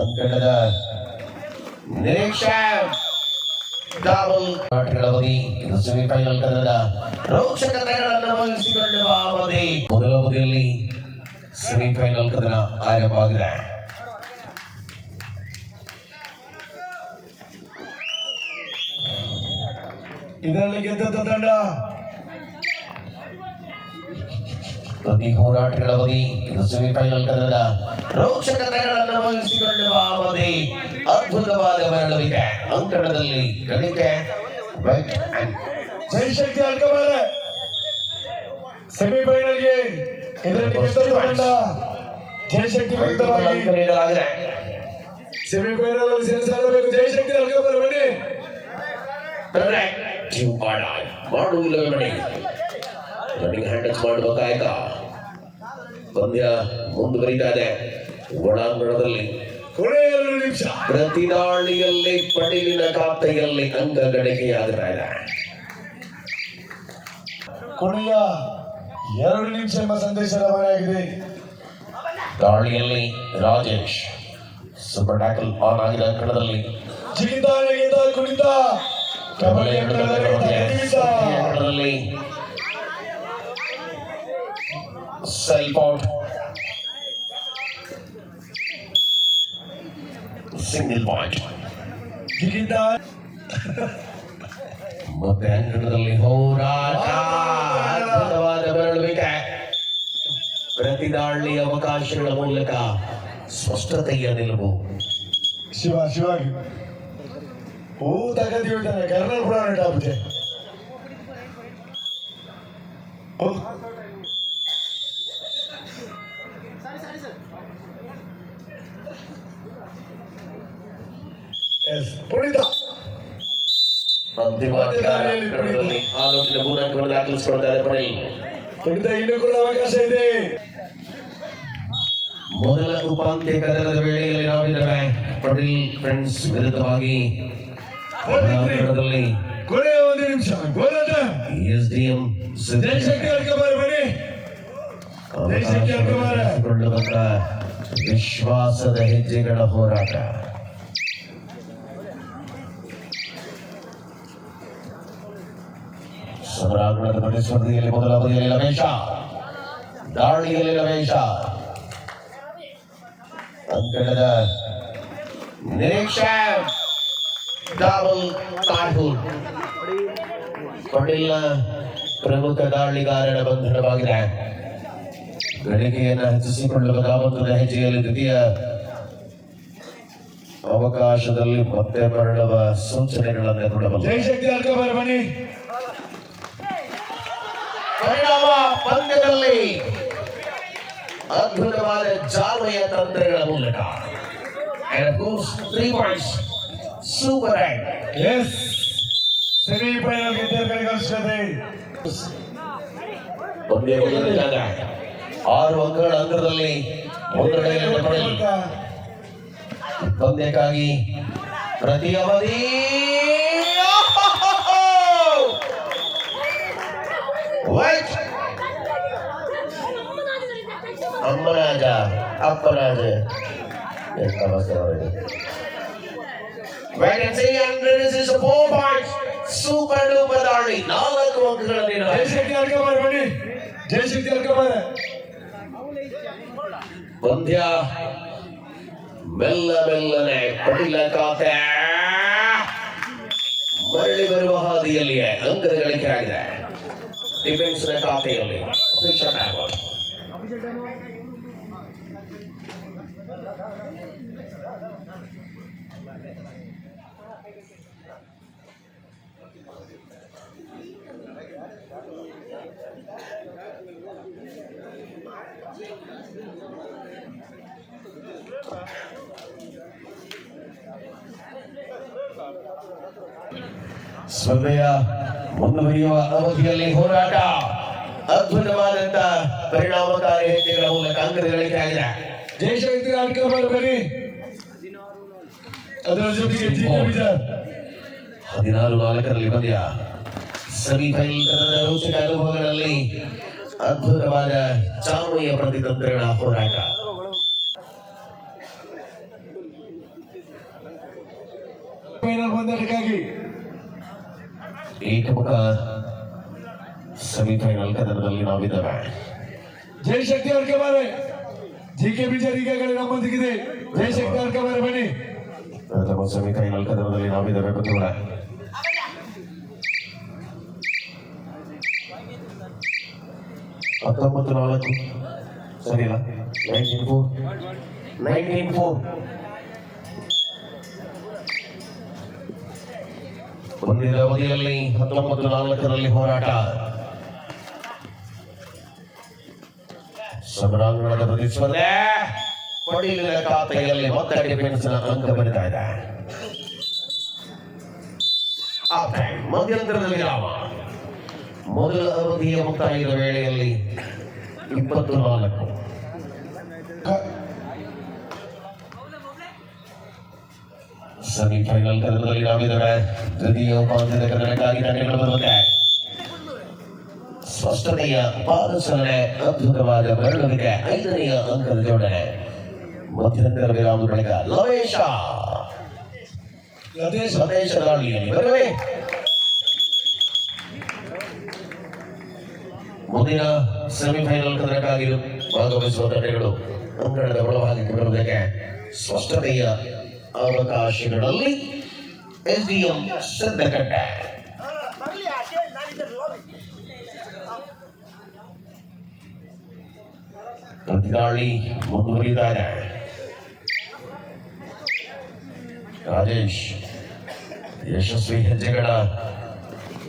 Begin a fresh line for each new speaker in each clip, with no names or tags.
ಅಂಕಣದ ನಿರೀಕ್ಷೆ. ಡಬಲ್ ಆಟಗಳ ಅವಧಿ, ಇದು ಸೆಮಿಫೈನಲ್ ಕನ್ನಡ ರೋಚಕತೆಗಳನ್ನು ವಹಿಸಿಕೊಳ್ಳುವ ಅವಧಿ. ಮೊದಲ ಅವಧಿಯಲ್ಲಿ ಸೆಮಿಫೈನಲ್ ಆರಂಭವಾಗಿದೆ.
ಇದರಲ್ಲಿ ಗೆದ್ದಂತ ತಂಡ
ಪ್ರತಿ ಹೋರಾಟಗಳ ಬಗ್ಗೆ ಸೆಮಿಫೈನಲ್ ಕನ್ನಡ ರೋಚಕತೆಗಳನ್ನು ವಹಿಸಿಕೊಳ್ಳುವ ಅವಧಿ ಅದ್ಭುತವಾದ ಮರಳವಿದೆ. ಅಂಕಣದಲ್ಲಿ ಕಲಿಕೆ
ಜಯಶಕ್ತಿ ಅಲ್ಕಮಾರೆ. ಸೆಮಿಫೈನಲ್ಗೆ ಜಯಶಕ್ತಿ
ನೀಡಲಾಗಿದೆ.
ಸೆಮಿಫೈನಲ್ ಅಲ್ಲಿ ಜಯಶಕ್ತಿ ಅಲ್ಕಮಾರೆ ಬನ್ನಿ.
ಟೀಮ್ ಆಡ ರನ್ನಿಂಗ್ ಹ್ಯಾಂಡಲ್ಸ್ ಮಾಡಬೇಕಾಯ್ತಾ ಪಂದ್ಯ ಮುಂದುವರಿತಾ ಇದೆ ಒಳಾಂಗಣದಲ್ಲಿ
ಕೊನೆಯ ಎರಡು ನಿಮಿಷ.
ಪ್ರತಿ ದಾಳಿಯಲ್ಲಿ ಪಡಿಲಿನ ಖಾತೆಯಲ್ಲಿ ಅಂಕ ಗಡಿಕೆಯಾಗ್ತಾ ಇದೆ
ಕೊನೆಯ ಎರಡು ನಿಮಿಷ ಎಂಬ ಸಂದೇಶ ರವಾನೆಯಾಗಿದೆ.
ದಾಳಿಯಲ್ಲಿ ರಾಜೇಶ್ ಸೂಪರ್ ಟ್ಯಾಕಲ್ ಆನ್ ಆಗಿದೆ ಅಂಕಣದಲ್ಲಿ
ಜಿಗಿತ ನೆಗೆತ ಕುಣಿತ. ಕಬಡ್ಡಿ ಅಂಕಣದಲ್ಲಿ ಐದು ನಿಮಿಷ
ಅಂಕಣದಲ್ಲಿ ಸೆಲ್ಫ್ ಔಟ್ ಸಿಂಗಲ್ ಪಾಯಿಂಟ್
ಜಿಗಿತ
ಮತ್ತೆ ಅಂಕಣದಲ್ಲಿ ಹೋರಾಟ ಅದ್ಭುತವಾದ ಬೆರಳುವಿಕೆ ಪ್ರತಿ ದಾಳಿ ಅವಕಾಶಗಳ ಮೂಲಕ ಸ್ಪಷ್ಟತೆಯ ನಿಲುವು
ಶಿವ ಶಿವಾಗಿ ಹೂ ತಗದಿ ಬಿಟ್ಟಾನೆ ಕರ್ನಲ್ ಪುರಾಣ ಟಾಪಿಗೆ
ಅಂತಿಮ ಆಲೋಚನೆ ದಾಖಲಿಸಿಕೊಳ್ತಾರೆ
ಇನ್ನೂ ಕೂಡ ಅವಕಾಶ ಇದೆ.
ಮೊದಲ ಉಪಾಂತ್ಯ ಕದನದ ವೇಳೆಯಲ್ಲಿ ನಾವಿದ್ದೇವೆ ಪಟೇಲ್ ಫ್ರೆಂಡ್ಸ್ ವಿರುದ್ಧವಾಗಿ
ಕೊನೆಯ ಒಂದು ನಿಮಿಷ. ಗೋಲಾಟ
ಎಸ್ ಡಿ ಎಂ
ಜಯಶಕ್ತಿ ಅಲ್ಕಬಾರ್ ಬನ್ನಿ ಜಯಶಕ್ತಿ ಅಲ್ಕಬಾರ
ವಿಶ್ವಾಸದ ಹೆಜ್ಜೆಗಳ ಹೋರಾಟ. ಸಮರಾಂಗಣದ ಪ್ರತಿಸ್ಪರ್ಧೆಯಲ್ಲಿ ಮೊದಲ ಅವಧಿಯಲ್ಲಿ ರಮೇಶ ದಾಳಿಯಲ್ಲಿ ರಮೇಶ ಅಂಕಣದ ನಿರೀಕ್ಷೆ. ಡಬಲ್ ಕಾರ್ಟೂನ್ ಪಟೇಲ್ನ ಪ್ರಮುಖ ದಾಳಿಗಾರನ ಬಂಧನವಾಗಿದೆ. ಗಳಿಕೆಯನ್ನು ಹೆಚ್ಚಿಸಿಕೊಳ್ಳುವ ದಾವಂತದ ಹೆಜ್ಜೆಯಲ್ಲಿ ದ್ವಿತೀಯ ಅವಕಾಶದಲ್ಲಿ ಮತ್ತೆ ಮರಳುವ ಸೂಚನೆಗಳನ್ನು ನೋಡಬಹುದು ಪಂದ್ಯದಲ್ಲಿ ಅದ್ಭುತವಾದ ಜಾಲಯ ತಂತ್ರಗಳ ಮೂಲಕ And of course, three points. Super rank.
S semifinal ಗೆದ್ದವರಿಗೆ ಕಳಿಸ್ತದೆ
ಪಂದ್ಯ ಮುಂದುವರಿದಾಗ ಆರು ಅಂಕಗಳ ಅಂತರದಲ್ಲಿ ಮುನ್ನಡೆಯಲ್ಲಿದೆ ಪಡೆಯಲು ಪಂದ್ಯಕ್ಕಾಗಿ ಪ್ರತಿ ಅವಧಿ white see, and this is four points. Super duper ದಾಳಿ. ನಾಲ್ಕು ಅಂಕಗಳ ನೀಡಲಾಗಿದೆ
ಜಯಶಕ್ತಿ ಅಲ್ಕಬಾರ್ ಬನ್ನಿ. ಜಯಶಕ್ತಿ ಅಲ್ಕಬಾರ್
ಪಂದ್ಯ ಮೆಲ್ಲ ಮೆಲ್ಲನೆ ಪಟಿಲ ಖಾತೆ. ಮರಳಿ ಬರುವ ಹಾದಿಯಲ್ಲಿಯೇ ಅಂಕದ ಗಳಿಕೆ ಆಗಿದೆ. ಡಿಫೆನ್ಸ್ನ ಖಾತೆಯಲ್ಲಿ. Out. ಸ್ಪರ್ಧೆಯ ಮುಂದುವರಿಯುವ ಅವಧಿಯಲ್ಲಿ ಹೋರಾಟ ಅದ್ಭುತವಾದಂತ ಪರಿಣಾಮಕಾರಿ ಹೆಜ್ಜೆಗಳ ಮೂಲಕ ಅಂಕದ ಗಳಿಕೆ ಆಗಿದೆ
ಜಯಶಕ್ತಿ ಅಲ್ಕಬಾರ್ ಬನ್ನಿ. ಅದರ ಜೊತೆಗೆ ಜಿಗೆ ವಿಜಯ್
ಹದಿನಾರು ನಾಲ್ಕರಲ್ಲಿ ಪಂದ್ಯ ಸೆಮಿಫೈನಲ್ ಕನ್ನಡ ರೋಚಕ ಅನುಭವಗಳಲ್ಲಿ ಅದ್ಭುತವಾದ ಚಾಮುಯ ಪ್ರತಿತಂತ್ರಗಳ ಹೋರಾಟ.
ಫೈನಲ್ ಬಂದಟಕ್ಕಾಗಿ
ಏಕಮುಖ ಸೆಮಿಫೈನಲ್ ಕದನದಲ್ಲಿ ನಾವಿದ್ದೇವೆ
ಜಯಶಕ್ತಿ ಅವ್ರ ಬಾರೆ. ಜಿ ಕೆ ಬಿಜಾರ್ ಈಗಾಗಲೇ ನಮ್ಮೊಂದಿಗಿದೆ. ಜಯಶಕ್ತಿ ಅವ್ರಿಗೆ ಬಾರೆ ಬನ್ನಿ.
ನಮ್ಮ ಸೆಮಿಫೈನಲ್ ಕದನದಲ್ಲಿ ನಾವಿದ್ದೇವೆ ಬಂಧುಗಳ. ಹತ್ತೊಂಬತ್ತು ನಾಲ್ಕು. ಸರಿಯಲ್ಲ ನೈನ್ಟೀನ್ ಫೋರ್. Nineteen four. ಮುಂದಿನ ಅವಧಿಯಲ್ಲಿ ಹತ್ತೊಂಬತ್ತು ನಾಲ್ಕರಲ್ಲಿ ಹೋರಾಟ. ಸಮರಾಂಗಣದ ಪ್ರತಿಸ್ಪರ್ಧೆ. ಪಡಿಲಿನ ಖಾತೆಯಲ್ಲಿ ಮತ್ತೆ ಡಿಫೆನ್ಸ್ ಅಂಕ ಬರಿತಾ ಇದೆ ಮಧ್ಯಂತರದಲ್ಲಿ ರಾಮ ಮೊದಲ ಅವಧಿಯ ಮುಕ್ತಾಯದ ವೇಳೆಯಲ್ಲಿ ಇಪ್ಪತ್ತು ನಾಲ್ಕು. ಸೆಮಿಫೈನಲ್ ಕದನದಲ್ಲಿ ನಾವಿದ್ದೇವೆ. ತೃತೀಯ ಉಪಾಂತ್ಯದ ಕದನಕ್ಕಾಗಿ ತಂಡಗಳು ಬರುತ್ತದೆ ಸ್ಪಷ್ಟತೆಯ ಪಾದಸರಣೆ ಅದ್ಭುತವಾದ ಬೆರಳುವಿಕೆ ಐದನೆಯ ಅಂಕದ ಜೋಡಣೆ. ಮಧ್ಯಂತರ ವಿರಾಮ ಬಳಿಕ ಲವೇಶ. ಮುಂದಿನ ಸೆಮಿಫೈನಲ್ ಕದನಕ್ಕಾಗಿ ಭಾಗವಹಿಸುವ ತಂಡಗಳು ಅಂಗಣದ ಒಳಭಾಗಕ್ಕೆ ಬರುವುದಕ್ಕೆ ಸ್ಪಷ್ಟತೆಯ ಅವಕಾಶಗಳಲ್ಲಿ ಎಸ್ಡಿಎಂ ಸಿದ್ಧಕಟ್ಟೆ ಪ್ರತಿದಾಳಿ ಮುಂದುವರಿದ್ದಾರೆ ರಾಜೇಶ್ ಯಶಸ್ವಿ ಹೆಜ್ಜೆಗಳ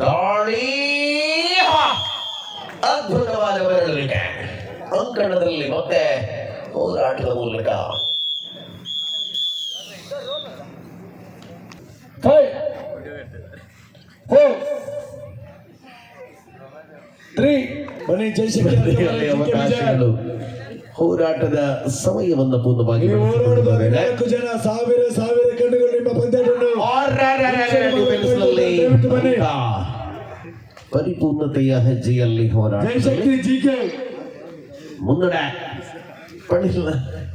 ದಾಳಿ! ಅದ್ಭುತವಾದ ಬೆರಳಿಕೆ ಅಂಕಣದಲ್ಲಿ ಮತ್ತೆ ಹೋರಾಟದ ಮೂಲಕ
ತ್ರೀ ಅವಕಾಶಗಳು ಜಯಶಕ್ತಿ
ಹೋರಾಟದ ಸಮಯವನ್ನು ಪೂರ್ಣವಾಗಿ
ನಾಲ್ಕು ಜನ ಸಾವಿರ ಸಾವಿರ ಕಣ್ಣುಗಳು ನಿಮ್ಮ
ಪರಿಪೂರ್ಣತೆಯ ಹೆಜ್ಜೆಯಲ್ಲಿ ಹೋರಾಟ ಮುನ್ನಡೆ ಪಡೆಯುವ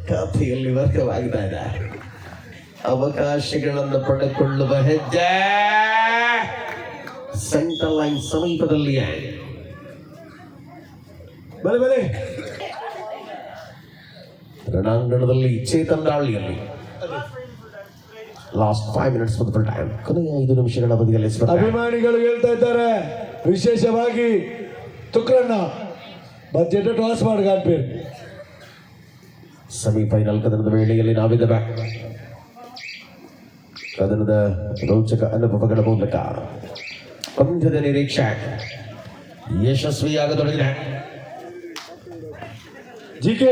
ಖಾತೆಯಲ್ಲಿ ವರ್ಗವಾಗ್ತಾ ಇದೆ ಅವಕಾಶಗಳನ್ನು ಪಡೆದುಕೊಳ್ಳುವ ಹೆಜ್ಜೆ ಸೆಂಟ್ರಲ್ ಲೈನ್ ಸಮೀಪದಲ್ಲಿಯೇ
ಬಲೆ ಬಲೆ
ರಣಾಂಗಣದಲ್ಲಿ ಚೇತನ್ ದಾಳಿಯಲ್ಲಿ last five minutes full time ಕೊನೆಯ ಐದು ನಿಮಿಷಗಳ ಬದಿಯಲ್ಲಿ
ಅಭಿಮಾನಿಗಳು ಹೇಳ್ತಾ ಇದ್ದಾರೆ ವಿಶೇಷವಾಗಿ ತುಕ್ರಣ್ಣ ಬಜೆಟ್ ಟಾಸ್ ಮಾಡಿ ಸೆಮಿ
ಸೆಮಿಫೈನಲ್ ಕದನದ ವೇಳೆಯಲ್ಲಿ ನಾವಿದ್ದೇವೆ ಕದನದ ರೋಚಕ ಅನುಭವಗಳ ಮೂಲಕ ಪಂದ್ಯದ ನಿರೀಕ್ಷೆ ಯಶಸ್ವಿಯಾಗತೊಡಗಿದೆ.
ಜಿ ಕೆ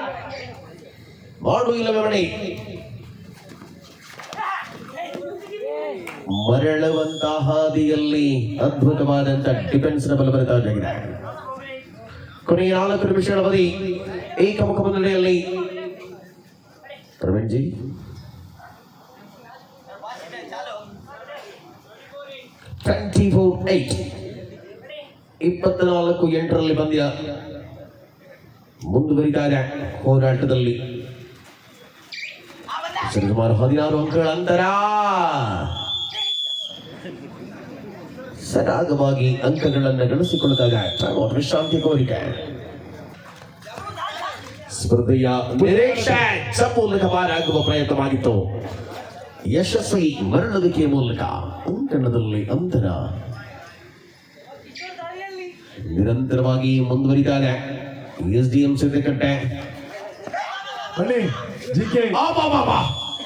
ಮಾಡು ಇಲ್ಲವೇ ಮಣಿ ಮರಳುವಂತಹ ಹಾದಿಯಲ್ಲಿ ಅದ್ಭುತವಾದಂತ ಡಿಫೆನ್ಸ್ನ ಬಲಬರಿತಾಗಿದೆ ಕೊನೆಯ ನಾಲ್ಕು ನಿಮಿಷಗಳ ಅವಧಿ. ಏಕಮುಖ ಮುನ್ನಡೆಯಲ್ಲಿ Praveen G twenty four eight ಇಪ್ಪತ್ನಾಲ್ಕು ಎಂಟರಲ್ಲಿ ಪಂದ್ಯ ಮುಂದುವರಿತಾರೆ ಹೋರಾಟದಲ್ಲಿ. ಸರಿಸುಮಾರು ಹದಿನಾರು ಅಂಕಗಳ ಅಂತರ. ಸರಾಗವಾಗಿ ಅಂಕಗಳನ್ನು ಗಳಿಸಿಕೊಳ್ಳುತ್ತಾರೆ ಔಟ್ ವಿಶ್ರಾಂತಿ ಕೋರಿಕೆ. ಸ್ಪರ್ಧೆಯ ನಿರೀಕ್ಷೆ ಮೂಲಕ ಪಾರಾಗುವ ಪ್ರಯತ್ನವಾಗಿತ್ತು. ಯಶಸ್ವಿ ಮರಳುವಿಕೆ ಮೂಲಕ ಅಂಕಣದಲ್ಲಿ ಅಂತರ. ನಿರಂತರವಾಗಿ ಮುಂದುವರಿತಾರೆ S D M Siddakatte G K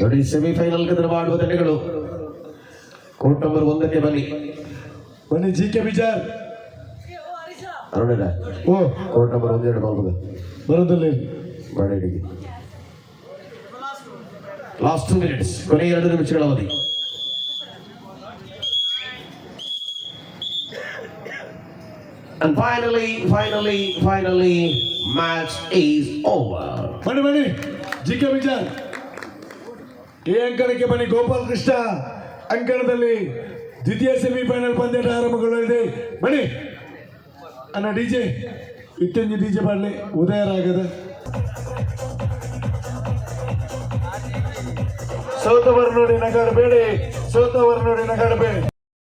ನೋಡಿ ಸೆಮಿಫೈನಲ್ ಕದರವಾಡುವ ತಂಡಗಳು ಕೋರ್ಟ್ ನಂಬರ್ ಒಂದಕ್ಕೆ ಬನ್ನಿ
ಬನ್ನಿ ಜಿ ಕೆ ಬಿಜಾರ್
ಅರುಣ
ಓ
ಕೋರ್ಟ್ ನಂಬರ್ ಒಂದೆರಡು ಬಾಲ್ಬದ
ಬರೋದಲ್ಲಿ
ಬರಡಿಗೆ ಲಾಸ್ಟ್ ಟೂ ಮಿನಿಟ್ಸ್ ಕೊನೆ ಎರಡು ನಿಮಿಷಗಳ ಅವಧಿ And finally, finally, finally, match is over.
ಬನ್ನಿ ಬನ್ನಿ ಜಿ ಕೆ ಈ ಅಂಕಣಕ್ಕೆ ಬನ್ನಿ. ಗೋಪಾಲ್ ಕೃಷ್ಣ ಅಂಕಣದಲ್ಲಿ ದ್ವಿತೀಯ ಸೆಮಿಫೈನಲ್ ಪಂದ್ಯ ಆರಂಭಗೊಳ್ಳಲಿದೆ. ಬನ್ನಿ. ಅಣ್ಣ, ಡಿ ಜೆ. ಇತ್ತಂಜಿ ಡಿ ಜೆ ಮಾಡಲಿ ಉದಯ ರಾಗದ ಸೋತವರು ನೋಡಿ ನಗಾಡಬೇಡಿ ಸೋತವರು ನೋಡಿ ನಗಾಡಬೇಡಿ